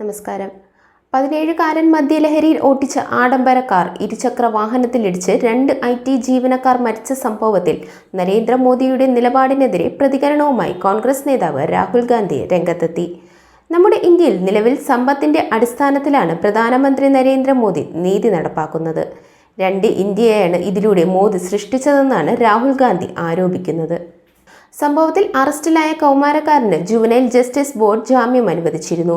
നമസ്കാരം. പതിനേഴുകാരൻ മദ്യലഹരിയിൽ ഓട്ടിച്ച ആഡംബര കാർ ഇരുചക്ര വാഹനത്തിലിടിച്ച് രണ്ട് ഐ ടി ജീവനക്കാർ മരിച്ച സംഭവത്തിൽ നരേന്ദ്രമോദിയുടെ നിലപാടിനെതിരെ പ്രതികരണവുമായി കോൺഗ്രസ് നേതാവ് രാഹുൽ ഗാന്ധി രംഗത്തെത്തി. നമ്മുടെ ഇന്ത്യയിൽ നിലവിൽ സമ്പത്തിന്റെ അടിസ്ഥാനത്തിലാണ് പ്രധാനമന്ത്രി നരേന്ദ്രമോദി നീതി നടപ്പാക്കുന്നത്. രണ്ട് ഇന്ത്യയാണ് ഇതിലൂടെ മോദി സൃഷ്ടിച്ചതെന്നാണ് രാഹുൽ ഗാന്ധി ആരോപിക്കുന്നത്. സംഭവത്തിൽ അറസ്റ്റിലായ കൗമാരക്കാരന് ജുവനൈൽ ജസ്റ്റിസ് ബോർഡ് ജാമ്യം അനുവദിച്ചിരുന്നു.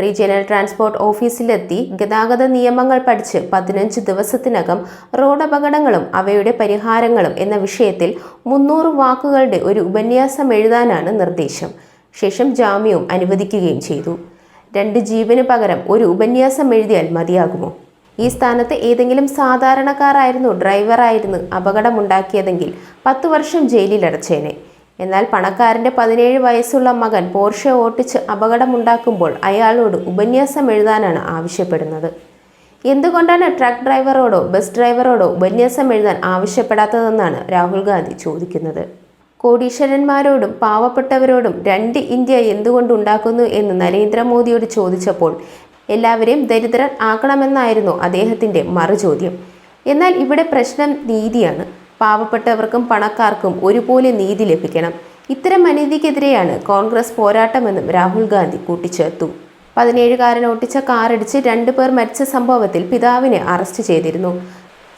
റീജിയണൽ ട്രാൻസ്പോർട്ട് ഓഫീസിലെത്തി ഗതാഗത നിയമങ്ങൾ പഠിച്ച് പതിനഞ്ച് ദിവസത്തിനകം റോഡ് അപകടങ്ങളും അവയുടെ പരിഹാരങ്ങളും എന്ന വിഷയത്തിൽ മുന്നൂറ് വാക്കുകളുടെ ഒരു ഉപന്യാസം എഴുതാനാണ് നിർദ്ദേശം. ശേഷം ജാമ്യവും അനുവദിക്കുകയും ചെയ്തു. രണ്ട് ജീവന് പകരം ഒരു ഉപന്യാസം എഴുതിയാൽ മതിയാകുമോ? ഈ സ്ഥാനത്ത് ഏതെങ്കിലും സാധാരണക്കാരായിരുന്നു ഡ്രൈവറായിരുന്നു അപകടമുണ്ടാക്കിയതെങ്കിൽ പത്തു വർഷം ജയിലിലടച്ചേനെ. എന്നാൽ പണക്കാരന്റെ പതിനേഴ് വയസ്സുള്ള മകൻ പോർഷെ ഓട്ടിച്ച് അപകടമുണ്ടാക്കുമ്പോൾ അയാളോട് ഉപന്യാസം എഴുതാനാണ് ആവശ്യപ്പെടുന്നത്. എന്തുകൊണ്ടാണ് ട്രക്ക് ഡ്രൈവറോടോ ബസ് ഡ്രൈവറോടോ ഉപന്യാസം എഴുതാൻ ആവശ്യപ്പെടാത്തതെന്നാണ് രാഹുൽ ഗാന്ധി ചോദിക്കുന്നത്. കോടീശ്വരന്മാരോടും പാവപ്പെട്ടവരോടും രണ്ട് ഇന്ത്യ എന്തുകൊണ്ടുണ്ടാക്കുന്നു എന്ന് നരേന്ദ്രമോദിയോട് ചോദിച്ചപ്പോൾ എല്ലാവരെയും ദരിദ്രർ ആക്കണമെന്നായിരുന്നു അദ്ദേഹത്തിന്റെ മറുചോദ്യം. എന്നാൽ ഇവിടെ പ്രശ്നം നീതിയാണ്. പാവപ്പെട്ടവർക്കും പണക്കാർക്കും ഒരുപോലെ നീതി ലഭിക്കണം. ഇത്തരം അനീതിക്കെതിരെയാണ് കോൺഗ്രസ് പോരാട്ടമെന്നും രാഹുൽ ഗാന്ധി കൂട്ടിച്ചേർത്തു. പതിനേഴുകാരൻ ഓട്ടിച്ച രണ്ടു പേർ മരിച്ച സംഭവത്തിൽ പിതാവിനെ അറസ്റ്റ് ചെയ്തിരുന്നു.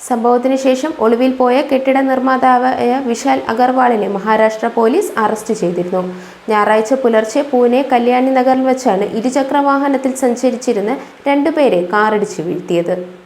സംഭവത്തിന് ശേഷം ഒളിവിൽ പോയ കെട്ടിട നിർമ്മാതാവായ വിശാൽ അഗർവാളിനെ മഹാരാഷ്ട്ര പോലീസ് അറസ്റ്റ് ചെയ്തിരുന്നു. ഞായറാഴ്ച പുലർച്ചെ പൂനെ കല്യാണി നഗറിൽ വെച്ചാണ് ഇരുചക്ര വാഹനത്തിൽ സഞ്ചരിച്ചിരുന്ന രണ്ടുപേരെ കാറിടിച്ച് വീഴ്ത്തിയത്.